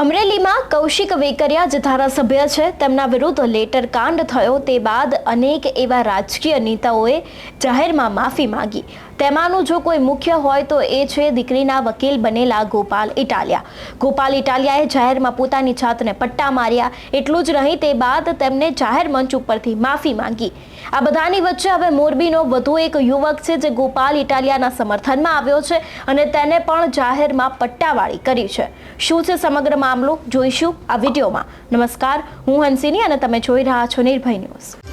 અમરેલીમાં કૌશિક વેકરિયા જે ધારાસભ્ય છે. તેમના વિરુદ્ધ લેટર કાંડ થયો તે બાદ અનેક એવા રાજકીય નેતાઓએ જાહેરમાં માફી માંગી. તેમાંનું જો કોઈ મુખ્ય હોય તો એ છે દીકરીના વકીલ બનેલા ગોપાલ ઇટાલિયા. ગોપાલ ઇટાલિયાએ જાહેરમાં પોતાની જાતને પટ્ટા માર્યા. એટલું જ નહીં, તે બાદ તેમને જાહેર મંચ ઉપરથી માફી માંગી. આ બધાની વચ્ચે હવે મોરબીનો વધુ એક યુવક છે જે ગોપાલ ઇટાલિયાના સમર્થનમાં આવ્યો છે અને તેને પણ જાહેરમાં પટ્ટાવાળી કરી છે. શું છે સમગ્ર મામલો? જોઈશું આ વિડીયોમાં. નમસ્કાર, હું હંસિની અને તમે જોઈ રહ્યા છો નિર્ભય ન્યૂઝ.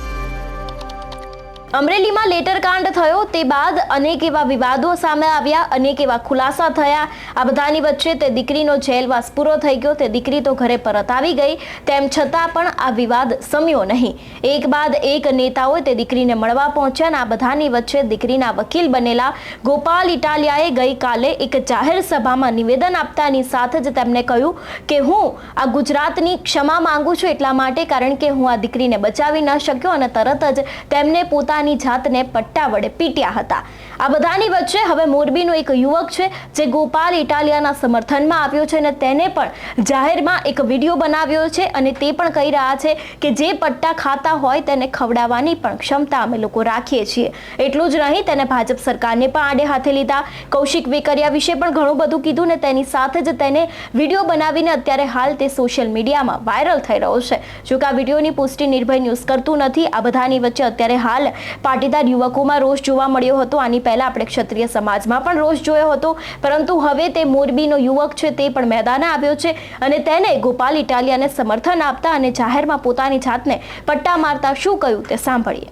અમરેલીમાં લેટર કાંડ થયો તે બાદ અનેક એવા વિવાદો સામે આવ્યા, અનેક એવા ખુલાસા થયા. આ બધાની વચ્ચે તે દીકરીનો જેલવાસ પૂરો થઈ ગયો, તે દીકરી તો ઘરે પરત આવી ગઈ, તેમ છતાં પણ આ વિવાદ સમ્યો નહીં. એક બાદ એક નેતાઓએ તે દીકરીને મળવા પહોંચ્યા અને આ બધાની વચ્ચે દીકરીના વકીલ બનેલા ગોપાલ ઇટાલિયાએ ગઈકાલે એક જાહેર સભામાં નિવેદન આપતાની સાથે જ તેમણે કહ્યું કે હું આ ગુજરાતની ક્ષમા માંગુ છું એટલા માટે, કારણ કે હું આ દીકરીને બચાવી ન શક્યો અને તરત જ તેમને પોતાની જાતને પટ્ટા વડે પીટ્યા હતા. આ બધાની વચ્ચે હવે મોરબીનો એક યુવક છે જે ગોપાલ ઇટાલિયાના સમર્થનમાં આવ્યો છે અને તેને પણ જાહેરમાં એક વીડિયો બનાવ્યો છે અને તે પણ કહી રહ્યા છે કે જે પટ્ટા ખાતા હોય તેને ખવડાવવાની પણ ક્ષમતા અમે લોકો રાખીએ છીએ. એટલું જ નહીં, તેને ભાજપ સરકારને પણ આડે હાથે લીધા. કૌશિક વેકરિયા વિશે પણ ઘણું બધું કીધું ને તેની સાથે જ તેને વીડિયો બનાવીને અત્યારે હાલ તે સોશિયલ મીડિયામાં વાયરલ થઈ રહ્યો છે. જો કે આ વિડીયોની પુષ્ટિ નિર્ભય ન્યૂઝ કરતું નથી. આ બધાની વચ્ચે અત્યારે હાલ પાટીદાર યુવકોમાં રોષ જોવા મળ્યો હતો. આની પહેલા આપણે ક્ષત્રિય સમાજમાં પણ રોષ જોયો હતો. પરંતુ હવે તે મોરબીનો યુવક છે તે પણ મેદાને આવ્યો છે અને તેને ગોપાલ ઇટાલિયાને સમર્થન આપતા અને જાહેરમાં પોતાની જાતને પટ્ટા મારતા શું કહ્યું તે સાંભળીએ.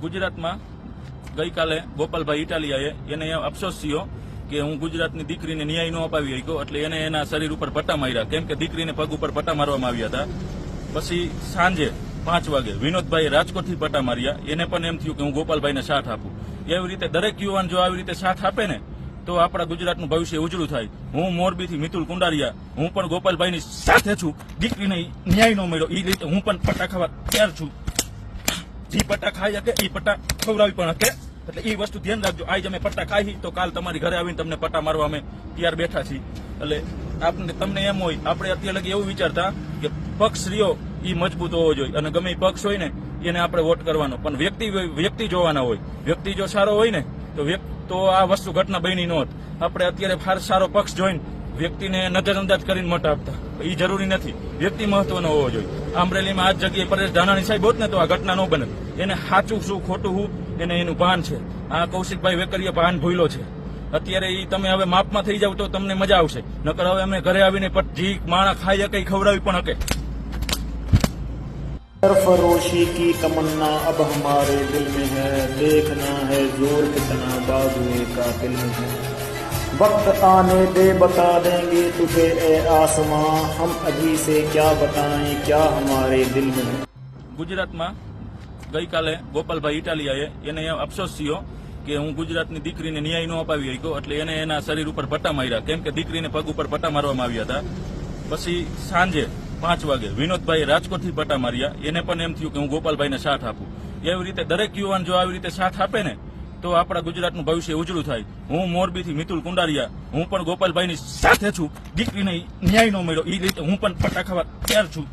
ગુજરાતમાં ગઈકાલે ગોપાલભાઈ ઇટાલિયાએ એને અફસોસ થયો કે હું ગુજરાતની દીકરીને ન્યાય ન અપાવી શક્યો એટલે એને એના શરીર ઉપર પટ્ટા માર્યા. કેમ કે દીકરીને પગ ઉપર પટ્ટા મારવામાં આવ્યા હતા. પછી સાંજે પાંચ વાગે. વિનોદભાઈ રાજકોટથી પટ્ટા માર્યા. એને પણ એમ થયું કે હું ગોપાલભાઈને સાથ આપું. એવી રીતે દરેક યુવાન જો આવી રીતે સાથ આપે ને, તો આપણા ગુજરાતનું ભવિષ્ય ઉજળું થાય. હું મોરબીથી મિતુલ કુંડારિયા. હું પણ ગોપાલભાઈની સાથે છું. દીકરીને ન્યાય ન મળ્યો. એ રીતે હું પણ પટ્ટા ખાવા તૈયાર છું. જે પટ્ટા ખાઈ શકે એ પટ્ટા ખવડાવી પણ શકે. એટલે એ વસ્તુ ધ્યાન રાખજો. આજે અમે પટ્ટા ખાઈ તો કાલ તમારી ઘરે આવીને તમને પટ્ટા મારવા અમે તૈયાર બેઠા છીએ. એટલે આપને તમને એમ હોય, આપણે અત્યારે એવું વિચારતા કે પક્ષ રહ્યો એ મજબૂત હોવો જોઈએ. અને ગમે પક્ષ હોય ને, એને આપણે વોટ કરવાનો. પણ વ્યક્તિ વ્યક્તિ જોવાના હોય. વ્યક્તિ જો સારો હોય ને, તો તો આ વસ્તુ ઘટના બની નહોત. આપણે અત્યારે ફાર સારો પક્ષ જોઈને વ્યક્તિને નજરઅંદાજ કરીને મત આપતા. એ જરૂરી નથી. વ્યક્તિ મહત્વનો હોવો જોઈએ. અમરેલીમાં આ જગ્યાએ પરેશ ધાનાણી સાહેબ હોત ને, તો આ ઘટના ન બને. એને સાચું શું, ખોટું શું એને એનું ભાન છે. આ કૌશિકભાઈ વેકરીએ ભાન ભૂલો છે. અત્યારે એ તમે હવે માપમાં થઈ જાવ તો તમને મજા આવશે. નકર હવે અમે ઘરે આવીને પણ જી માણા ખાઈ શકે ખવડાવી પણ શકે सरफरोशी की तमन्ना अब हमारे दिल में है देखना है जोर कितना बाजुए का दिल में है वक्त आने दे बता देंगे तुझे ए आसमां हम अभी से क्या बताएं क्या हमारे दिल में है ગુજરાતમાં ગઈકાલે ગોપાલભાઈ ઇટાલિયાએ એને અફસોસ થયો કે હું ગુજરાતની દીકરીને ન્યાય ન અપાવી શક્યો એટલે એને એના શરીર ઉપર પટ્ટા માર્યા કેમ કે દીકરીને પગ ઉપર પટ્ટા મારવામાં આવ્યા હતા પછી સાંજે પાંચ વાગે. વિનોદભાઈ રાજકોટથી પટ્ટા માર્યા. એને પણ એમ થયું કે હું ગોપાલભાઈને સાથ આપું. એવી રીતે દરેક યુવાન જો આવી રીતે સાથ આપે ને, તો આપણા ગુજરાતનું ભવિષ્ય ઉજળું થાય. હું મોરબીથી મિતુલ કુંડારિયા. હું પણ ગોપાલભાઈની સાથે છું. દીકરીને ન્યાય ન મળ્યો. એ રીતે હું પણ પટ્ટા ખાવા તૈયાર છું.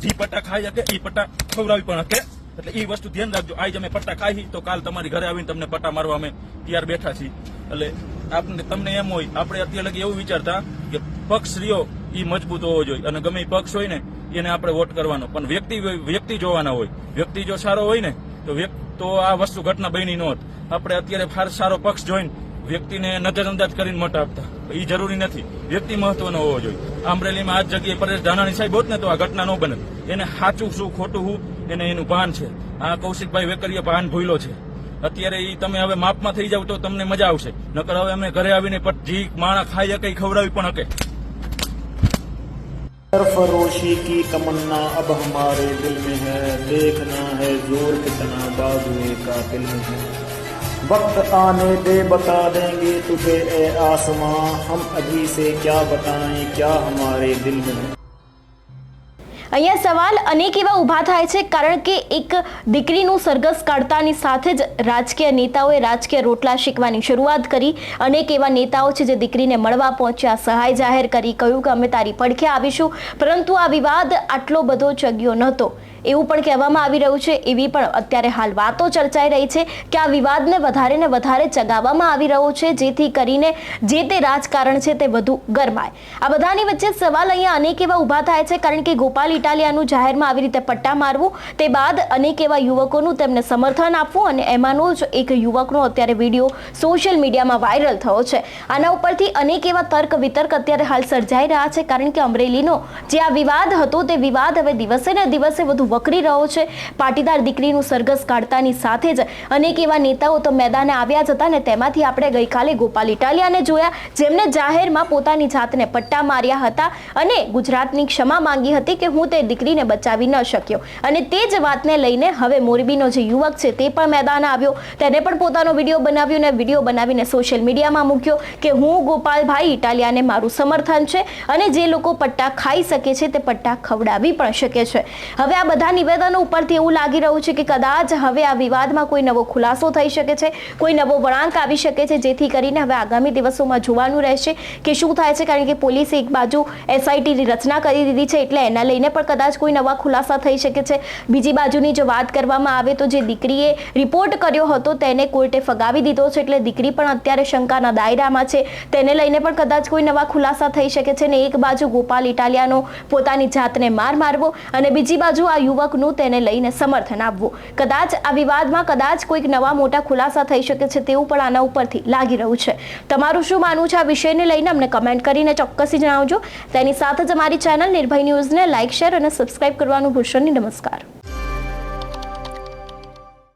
જે પટ્ટા ખાઈ શકે એ પટ્ટા ખવડાવી પણ શકે. એટલે એ વસ્તુ ધ્યાન રાખજો. આજ અમે પટ્ટા ખાઈ, તો કાલ તમારી ઘરે આવીને તમને પટ્ટા મારવા અમે તૈયાર બેઠા છીએ. એટલે આપને, તમને એમ હોય, આપણે અત્યારે એવું વિચારતા કે પક્ષ રહ્યો એ મજબૂત હોવો જોઈએ. અને ગમે પક્ષ હોય ને, એને આપણે વોટ કરવાનો. પણ વ્યક્તિ વ્યક્તિ જોવાના હોય. વ્યક્તિ જો સારો હોય ને, તો તો આ વસ્તુ ઘટના બની નહોત આપણે અત્યારે ફાર સારો પક્ષ જોઈને વ્યક્તિને નજરઅંદાજ કરીને મત આપતા. એ જરૂરી નથી. વ્યક્તિ મહત્વનો હોવો જોઈએ. અમરેલીમાં આ જગ્યાએ પરેશ ધાનાણી સાહેબ હોત ને, તો આ ઘટના ન બને. એને સાચું શું, ખોટું હું, એને એનું ભાન છે. આ કૌશિકભાઈ વેકરીએ ભાન ભૂલો છે. અત્યારે એ તમે હવે માપમાં થઈ જાવ તો તમને મજા આવશે. નકર હવે અમે ઘરે આવીને પણ જી, માણા ખાઈ શકે ખવડાવી પણ શકે سرفروشی کی تمنا اب ہمارے دل میں ہے۔ دیکھنا ہے زور کتنا بازوئے کا دل میں ہے۔ وقت آنے دے بتا دیں گے تجھے اے آسماں۔ ہم ابھی سے کیا بتائیں، کیا ہمارے دل میں ہے؟ અહીંયા સવાલ અનેક એવા ઊભા થાય છે, કારણ કે એક દીકરીનું સરઘસ કાઢતાની સાથે જ રાજકીય નેતાઓએ રાજકીય રોટલા શીખવાની શરૂઆત કરી. અનેક એવા નેતાઓ છે જે દીકરીને મળવા પહોંચ્યા, સહાય જાહેર કરી, કહ્યું કે અમે તારી પડખે આવીશું. પરંતુ આ વિવાદ આટલો બધો ચગ્યો નહોતો. એવું પણ કહેવામાં આવી રહ્યું છે. એવી પણ અત્યારે હાલ વાતો ચર્ચાઈ રહી છે કે આ વિવાદને વધારે ને વધારે ચગાવવામાં આવી રહ્યો છે, જેથી કરીને જે તે રાજકારણ છે તે વધુ ગરમાય. આ બધાની વચ્ચે સવાલ અહીંયા અનેક એવા ઊભા થાય છે, કારણ કે ગોપાલ ઇટાલિયાનું જાહેરમાં આવી રીતે પટ્ટા મારવું, તે બાદ અનેક એવા યુવકોનું તેમને સમર્થન આપવું અને એમાંનો જ એક યુવકનો અત્યારે વીડિયો સોશિયલ મીડિયામાં વાયરલ થયો છે. આના ઉપરથી અનેક એવા તર્ક વિતર્ક અત્યારે હાલ સર્જાઈ રહ્યા છે, કારણ કે અમરેલીનો જે આ વિવાદ હતો તે વિવાદ હવે દિવસે ને દિવસે વધુ વકરી રહ્યો છે. પાટીદાર દીકરીનું સરઘસ કાઢતાની સાથે જ અનેક એવા નેતાઓ તો મેદાને આવ્યા જ હતા ને તેમાંથી આપણે ગઈકાલે ગોપાલ ઇટાલિયાને જોયા. જેમને જાહેરમાં પોતાની જાતને પટ્ટા માર્યા હતા અને ગુજરાતની ક્ષમા માંગી હતી કે હું તે દીકરીને બચાવી ન શક્યો. અને તે જ વાતને લઈને હવે મોરબીનો જે યુવક છે તે પણ મેદાન આવ્યો. તેને પણ પોતાનો વીડિયો બનાવ્યો ને વીડિયો બનાવીને સોશિયલ મીડિયામાં મૂક્યો કે હું ગોપાલભાઈ ઇટાલિયાને મારું સમર્થન છે અને જે લોકો પટ્ટા ખાઈ શકે છે તે પટ્ટા ખવડાવી પણ શકે છે. હવે આ બધા નિવેદનો ઉપરથી એવું લાગી રહ્યું છે કે કદાચ હવે આ વિવાદમાં કોઈ નવો ખુલાસો થઈ શકે છે, કોઈ નવો વળાંક આવી શકે છે, જેથી કરીને હવે આગામી દિવસોમાં જોવાનું રહેશે કે શું થાય છે, કારણ કે પોલીસે એક બાજુ એસઆઈટીની રચના કરી દીધી છે, એટલે એના લઈને પણ કદાચ કોઈ નવા ખુલાસા થઈ શકે છે. બીજી બાજુની જો વાત કરવામાં આવે તો જે દીકરીએ રિપોર્ટ કર્યો હતો તેને કોર્ટે ફગાવી દીધો છે, એટલે દીકરી પણ અત્યારે શંકાના દાયરામાં છે. તેને લઈને પણ કદાચ કોઈ નવા ખુલાસા થઈ શકે છે ને એક બાજુ ગોપાલ ઇટાલિયાનો પોતાની જાતને માર મારવો અને બીજી બાજુ આ યુવકનું તેને લઈને સમર્થન આપવું. કદાચ આ વિવાદમાં કદાચ કોઈક નવા મોટા ખુલાસા થઈ શકે છે તેવું પણ આના ઉપરથી લાગી રહ્યું છે. તમારું શું માનવું છે આ વિષયને લઈને? અમને કમેન્ટ કરીને ચોક્કસથી જણાવજો. તેની સાથે જ અમારી ચેનલ નિર્ભય ન્યૂઝને લાઇક શેર અને સબસ્ક્રાઇબ કરવાનું ભૂલશો નહીં. નમસ્કાર.